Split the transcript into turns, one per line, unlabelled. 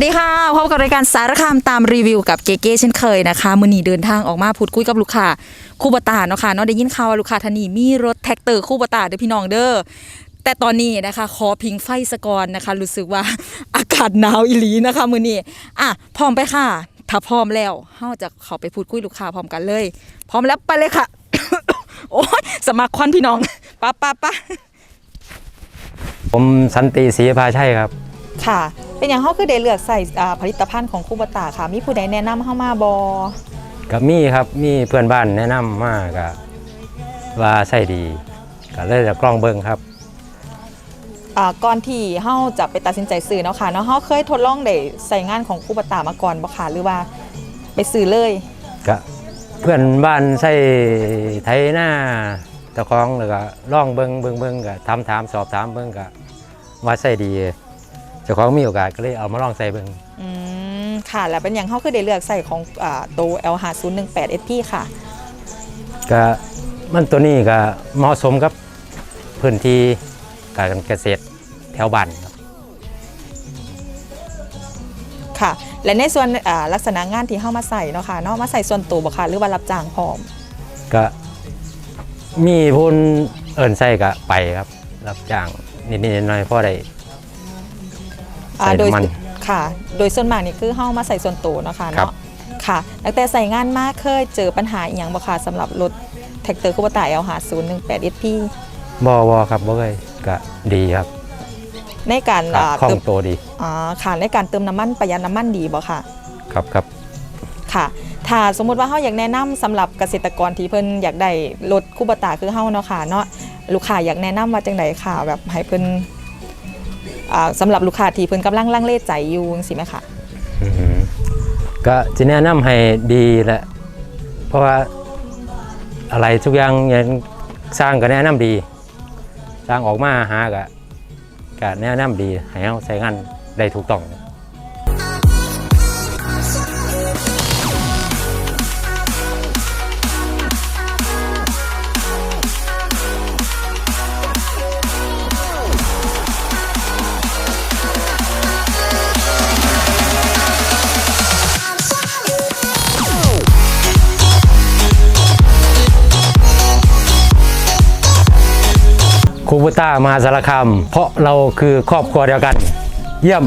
วัสดีค่ะพบกับรายการสารคามตามรีวิวกับเก๋ๆเช่นเคยนะคะมือนีเดินทางออกมาพูดคุยกับลูกค้าคู่บตาเนาะค่ะเนาะได้ยินข่าวว่าลูกค้าท่านนี้มีรถแท็กเตอร์คู่บตาเด้อพี่น้องเด้อแต่ตอนนี้นะคะขอพิงไฟสะกอนนะคะรู้สึกว่าอากาศหนาวอีหลีนะคะ มือนี้อะพร้อมไปค่ะ ถ้าพร้อมแล้วเฮาจะเข้าไปพูดคุยลูกค้าพร้อมกันเลย พร้อมแล้วไปเลยค่ะ โอ้ยสมัครควันพี่น้องไป้าป้าป้า
ผมสันติศรีพาชัยครับ
ค่ะ เป็นอย่างเขาคือได้เลือกใส่อ่าผลิตภัณฑ์ของคูบตาค่ะ มีผู้ใดแนะนำเข้ามาบอ
กับมีครับมีเพื่อนบ้านแนะนำมากกว่าใช่ดีก็เลยจะกล้องเบิ้งครับ
อ่าก่อนที่เฮาจะไปตัดสินใจซื้อเนาะค่ะเนาะเฮาเคยทดลองได้ใส่งานของคูบตามาก่อนบ่ค่ะหรือว่าไปซื้อเลย
ก็เพื่อนบ้านใช่ไทยหน้าเจ้าของแล้วก็ล่องเบิ้งเบิ้งเบิ้งก็ถามถามสอบถามเบิ้งก็ว่าใช่ดีเจ้าของมีโอกาสก็เลยเอามาลองใส่เบิ้ง
อืมค่ะ แล้วเป็นอย่างเฮาคือได้เลือกใส่ของอ่าตัว L5018 SP ค่ะ
ก็มันตัวนี้ก็เหมาะสมกับพื้นที่การเกษตรแถวบ้านครับ
ค่ะ และในส่วนอ่าลักษณะงานที่เฮามาใส่เนาะค่ะเนาะมาใส่ส่วนตัวบ่ค่ะ หรือว่ารับจ้างพร้อม
ก็มีพูนเอินใส่ก็ไปครับ รับจ้างนิดๆหน่อยๆพอได้
อ่า
ใส่
โดย
น้ำมัน
ค่ะ โดยส่วนมากนี่คือเฮามาใส่ส่วนตัวเนาะค่ะ
ครับ
เนาะค่ะตั้งแต่ใส่งานมากเคยเจอปัญหาอีหยังบ่คะสำหรับรถแท็กเตอร์คูบตา L5018 SP
บอบอครับบ่เคยก็ดีครับ
ในการ
ครับ
อ่า
คล่อ
เติ
ง
ม
ตัวดี
อ่าค่ะในการเติมน้ำมันประหยัดน้ำมันดีบ่ค่ะ
ครับครับ
ค่ะ ถ้าสมมุติว่าเฮาอยากแนะนำสำหรับเกษตรกรที่เพิ่นอยากได้รถคูบตาคือเฮาเนาะค่ะเนาะลูกค้าอยากแนะนำว่าจังไดค่ะ แบบให้เพิ่น อ่าสำหรับลูกค้าที่เพิ่นกำลังลังเลใจอยู่จังซี่ไหมคะ
ก็จะแนะนำให้ดีแหละ เพราะว่าอะไรทุกอย่างย่างสร้างก็แนะนำดี สร้างออกมาหากะก็แนะนำดีให้เราใช้งานได้ถูกต้อง คูบูต้ามาสารคาม เพราะเราคือครอบครัวเดียวกัน เยี่ยม